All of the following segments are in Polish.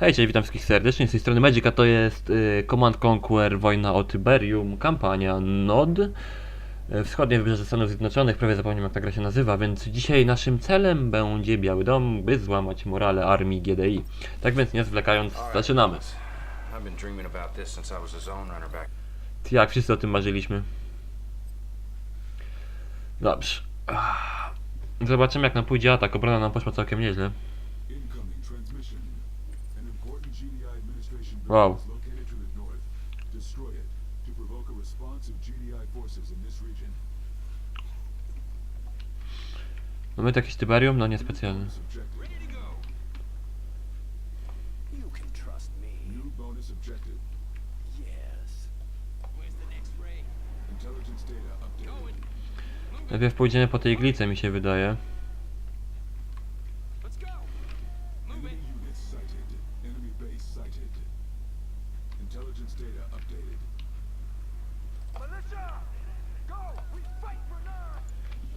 Hej, cześć, witam wszystkich serdecznie. Z tej strony Magic, a to jest y, Command Conquer Wojna o Tyberium, kampania NOD. y, Wschodnie wybrzeże Stanów Zjednoczonych, prawie zapomniałem jak ta gra się nazywa, więc dzisiaj naszym celem będzie Biały Dom, by złamać morale armii GDI. Tak więc nie zwlekając, zaczynamy. Jak wszyscy o tym marzyliśmy. Dobrze. Zobaczymy jak nam pójdzie atak. Obrona nam poszła całkiem nieźle. Region. Mamy tu jakieś Tyberium? No updated. Najpierw pójdziemy po tej iglicy mi się wydaje.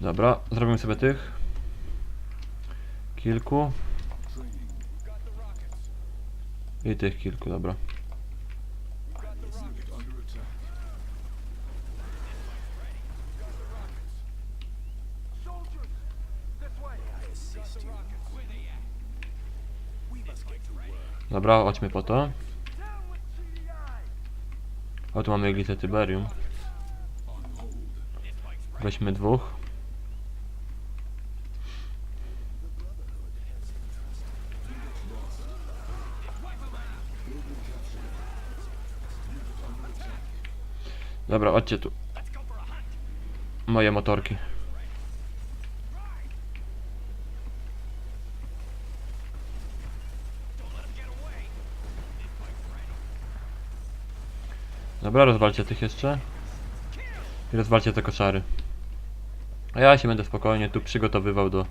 Dobra, zrobimy sobie tych. Kilku. I tych kilku, dobra. Dobra, chodźmy po to. O, tu mamy iglicę Tyberium. Weźmy dwóch. Dobra, chodźcie tu. Moje motorki. Dobra, rozwalcie tych jeszcze. I rozwalcie te koszary. A ja się będę spokojnie tu przygotowywał do...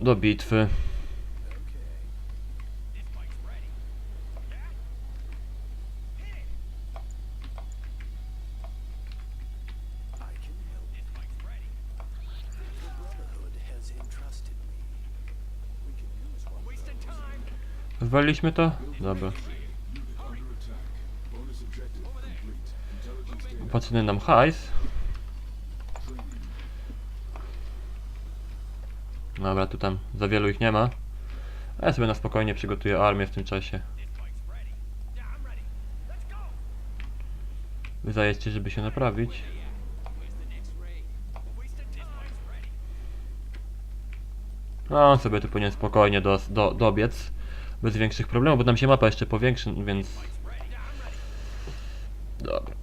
Do bitwy. Complete. Intelligence data Potrzebny nam hajs. Dobra, tu tam za wielu ich nie ma. A ja sobie na spokojnie przygotuję armię w tym czasie. Wy zajedźcie, żeby się naprawić. No, on sobie tu powinien spokojnie do, do, dobiec. Bez większych problemów, bo nam się mapa jeszcze powiększy, więc... Dobra.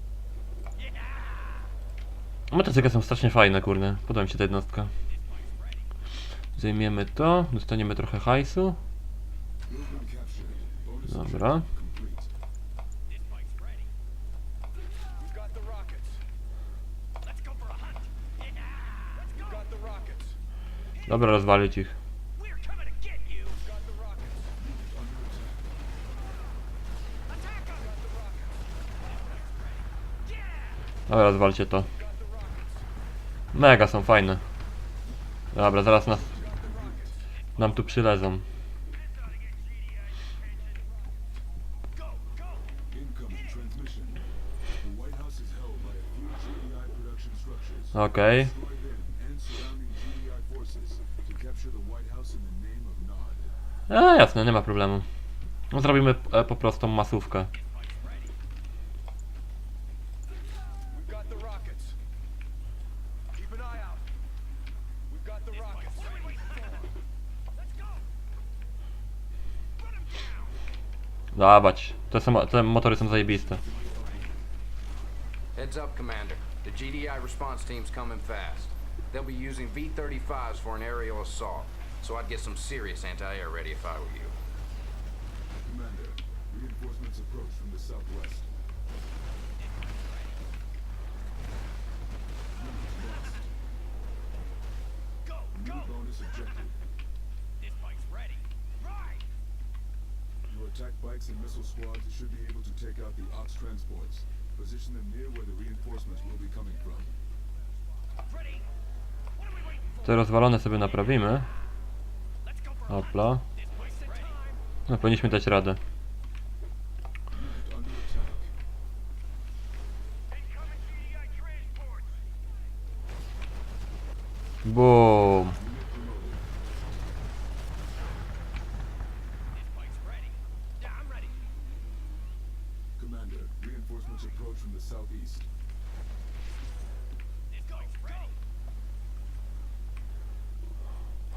Motocykle są strasznie fajne, kurde. Podoba mi się ta jednostka. Zajmiemy to, dostaniemy trochę hajsu. Dobra. objective complete. We've got the rockets. Let's go for a hunt. Yeah. Let's go. Got the rockets. Dobra, rozwalić ich. We're coming to get you. Got the rockets. Attack us. Got the rockets. Yeah. Dobra, rozwalcie to. Mega są fajne. Dobra, zaraz nas... Nam tu przylezą. Okej. Nod. A, jasne, nie ma problemu. Zrobimy e, po prostu masówkę. Down. Dawać. Te, są, te motory są zajebiste. Heads up, Commander. The GDI response team's coming fast. They'll be using V-35s for an aerial assault, so I'd get some serious anti-air ready if I were you. Commander, reinforcements approach from the southwest. Unit lost. Go, New bonus objective. Attack bikes and missile squads should be able to take out the Ox transports. Position them near where the reinforcements will be coming from. Te rozwalone sobie naprawimy. Hopla. No, powinniśmy dać radę. Boom. Commander, reinforcements approach from the southeast.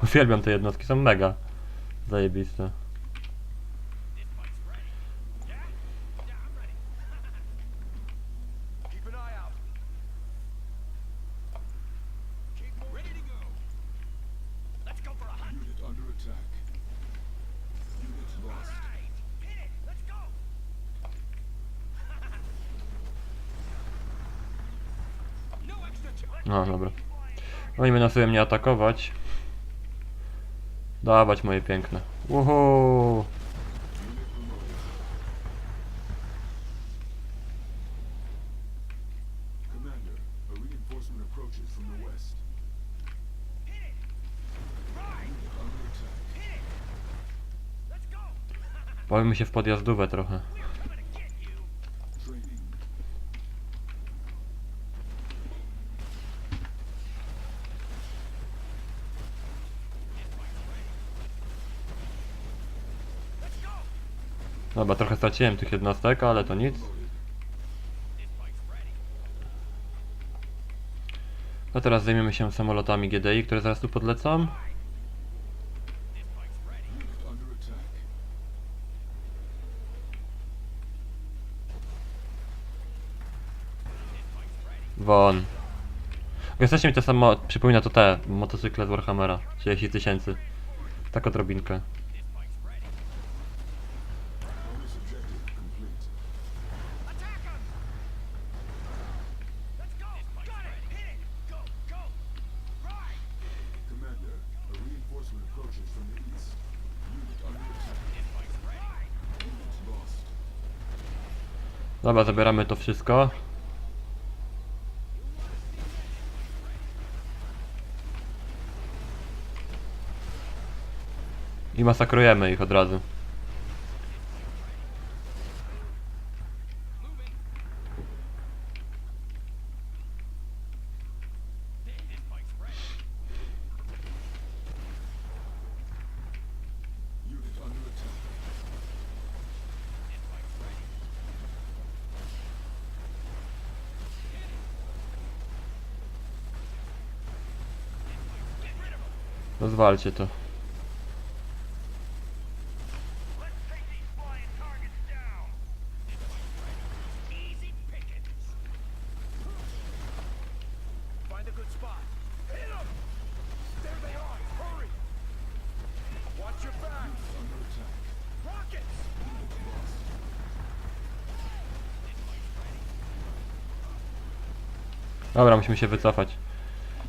Uwielbiam te jednostki, są mega zajebiste. Keep an eye out. Keep moving. Ready to go. Let's go for a hunt. Unit under attack. Unit it. Let's go. no extra time. No, dobra. Oni będą sobie mnie atakować. Dawać moje piękne. Uhu. Bawimy się w podjazdówę trochę. Dobra, trochę straciłem tych jednostek, ale to nic. A teraz zajmiemy się samolotami GDI, które zaraz tu podlecą. Won. Jesteście mi to samo, przypomina to te motocykle z Warhammera, 30 tysięcy. Tak odrobinkę. Dobra, zabieramy to wszystko. I masakrujemy ich od razu. Unit lost. Dobra, musimy się wycofać.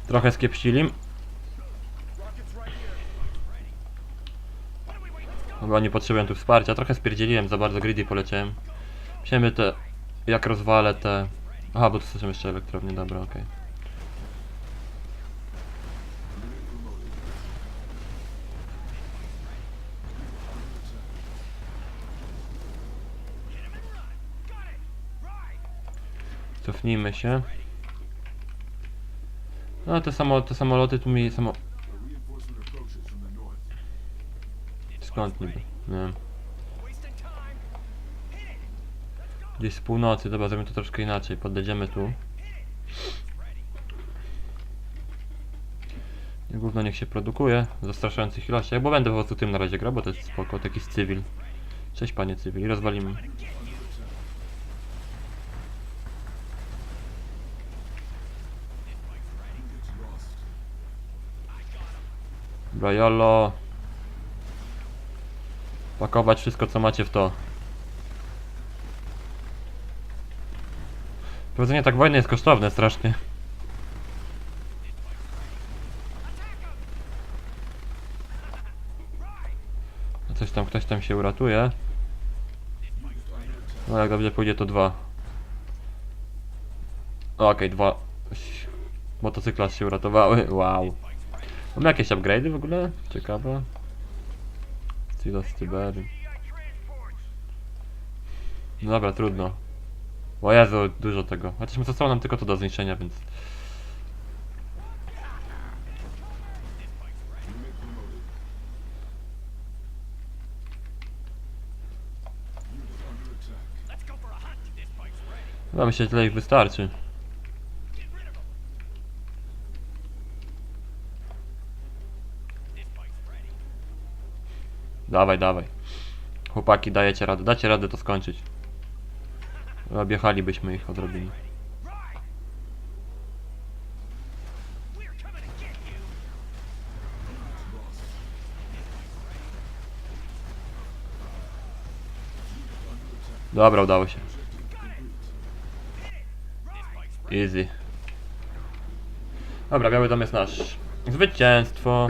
Trochę skiepścili. Chyba nie potrzebują tu wsparcia. Trochę spierdzieliłem, za bardzo greedy poleciałem. Myślałem, te... Jak rozwalę te... Aha, bo tu są jeszcze elektrownie, dobra, okej. Right. Cofnijmy się. No te, samo, te samoloty tu mi... Samo... Skąd niby? Nie wiem. Gdzieś z północy, dobra, zrobimy to troszkę inaczej. Podejdziemy tu. I Gówno niech się produkuje w zastraszających ilościach, bo będę po prostu tym na razie grał, bo to jest spoko, to jakiś cywil. Cześć panie cywil, rozwalimy. Unit lost. Dobra, jolo. Pakować wszystko co macie w to. Prowadzenie tak wojny jest kosztowne strasznie. A Coś tam, ktoś tam się uratuje. No jak dobrze pójdzie to dwa. Okej, dwa. Motocykla się uratowały, wow. Mamy jakieś upgrade'y w ogóle? Ciekawe. Silos Tiberium. No dobra, trudno. O Jezu, dużo tego. Chociaż zostało nam tylko to do zniszczenia, więc... Unit promoted. Unit under attack. Let's Dawaj, dawaj. Chłopaki, dajecie radę. Dacie radę to skończyć. Objechalibyśmy ich attack. Dobra, udało się. Easy. Dobra, biały dom jest nasz. Zwycięstwo.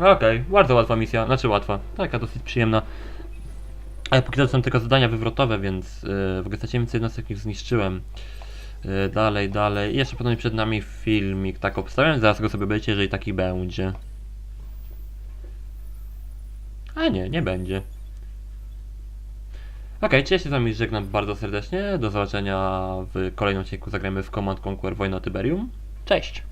Okej, bardzo łatwa misja, znaczy łatwa, taka dosyć przyjemna. Ale póki co są tylko zadania wywrotowe, więc yy, w ogóle więcej jednostek niż zniszczyłem. Yy, dalej, dalej. I jeszcze potem przed nami filmik, tak obstawiam, zaraz go sobie będzie, jeżeli taki będzie. A nie, nie będzie. Okej, okay, ja się z wami żegnam bardzo serdecznie. Do zobaczenia w kolejnym odcinku. Zagramy w Command Conquer Wojna Tyberium. Cześć!